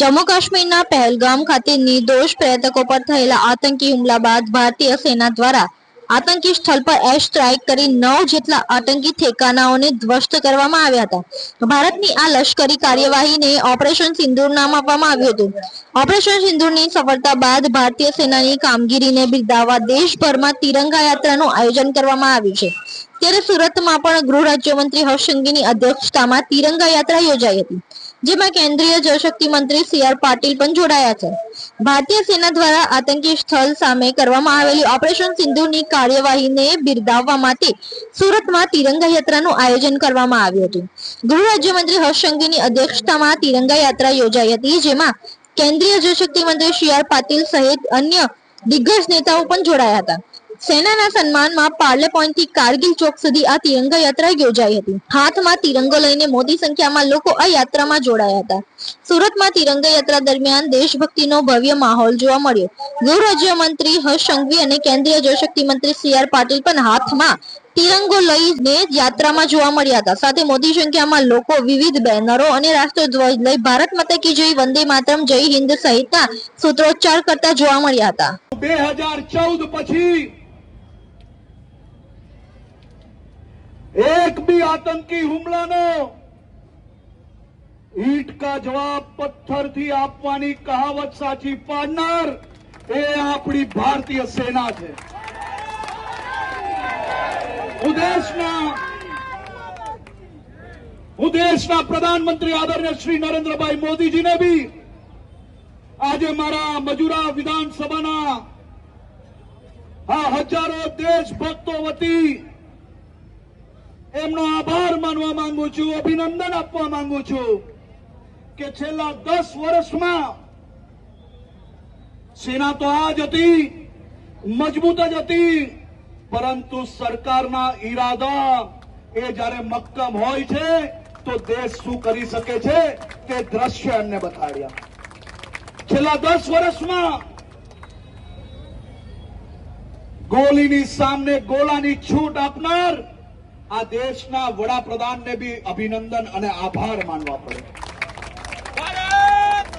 જમ્મુ કાશ્મીરના પહેલગામ ખાતે નિર્દોષ પર્યટકો પર થયેલા આતંકી હુમલા બાદ ભારતીય સેના દ્વારા આતંકી સ્થળ પર એર સ્ટ્રાઇક કરી નવ જેટલા આતંકી ઠેકાનાઓને ધ્વસ્ત કરવામાં આવ્યા હતા. ભારતની આ લશ્કરી કાર્યવાહીને ઓપરેશન સિંદૂર નામ આપવામાં આવ્યું હતું. ઓપરેશન સિંદૂરની સફળતા બાદ ભારતીય સેનાની કામગીરીને બિરદાવવા દેશભરમાં તિરંગા યાત્રાનું આયોજન કરવામાં આવ્યું છે. ત્યારે સુરતમાં પણ ગૃહ રાજ્યમંત્રી હર્ષ સંઘવીની અધ્યક્ષતામાં તિરંગા યાત્રા યોજાઈ હતી. જેમાં કેન્દ્રીય જળશક્તિ મંત્રી સી આર પાટીલ પણ જોડાયા છે. ભારતીય સેના દ્વારા આતંકી સ્થળ સામે કરવામાં આવેલી ઓપરેશન સિંધુની કાર્યવાહીને બિરદાવવા માટે સુરતમાં તિરંગા યાત્રાનું આયોજન કરવામાં આવ્યું હતું. ગૃહ રાજ્યમંત્રી હર્ષ સંઘવીની અધ્યક્ષતામાં તિરંગા યાત્રા યોજાઈ હતી, જેમાં કેન્દ્રીય જળશક્તિ મંત્રી સી આર પાટીલ સહિત અન્ય દિગ્ગજ નેતાઓ પણ જોડાયા હતા. સેનાના સન્માનમાં પાર્લે પોઈન્ટથી કારગીલ ચોક સુધી આ તિરંગા યાત્રા યોજાઈ હતી. હાથમાં તિરંગો લઈને મોટી સંખ્યામાં લોકો આ યાત્રામાં જોડાયા હતા. સુરતમાં તિરંગા યાત્રા દરમિયાન દેશભક્તિનો ભવ્ય માહોલ જોવા મળ્યો. ગૃહ રાજ્યમંત્રી હર્ષ સંઘવી અને કેન્દ્રીય જળશક્તિ મંત્રી સી આર પાટીલ પણ હાથમાં તિરંગો લઈને યાત્રામાં જોવા મળ્યા હતા. સાથે મોટી સંખ્યામાં લોકો વિવિધ બેનરો અને રાષ્ટ્રધ્વજ લઈ ભારત માતા કી જય વંદે માતરમ, જય હિન્દ સહિતના સૂત્રોચ્ચાર કરતા જોવા મળ્યા હતા. બે હજાર ચૌદ પછી એક બી આતંકી હુમલાનો ઈટ કા જવાબ પથ્થરથી આપવાની કહાવત સાચી પાડનાર એ આપણી ભારતીય સેના છે હું દેશના પ્રધાનમંત્રી આદરણીય શ્રી નરેન્દ્રભાઈ મોદીજીને બી આજે મારા મજુરા વિધાનસભાના આ હજારો દેશભક્તો વતી એમનો આભાર માનવા માંગુ છું, અભિનંદન આપવા માંગુ છું કે છેલ્લા દસ વર્ષમાં સેના તો આ જ હતી, મજબૂત જ હતી, પરંતુ સરકારના ઈરાદા એ જ્યારે મક્કમ હોય છે, તો દેશ શું કરી શકે છે તે દ્રશ્ય એમને બતાડ્યા. છેલ્લા દસ વર્ષમાં ગોલીની સામે ગોળાની છૂટ આપનાર આ દેશના વડાપ્રધાનને બી અભિનંદન અને આભાર માનવા પડે. ભારત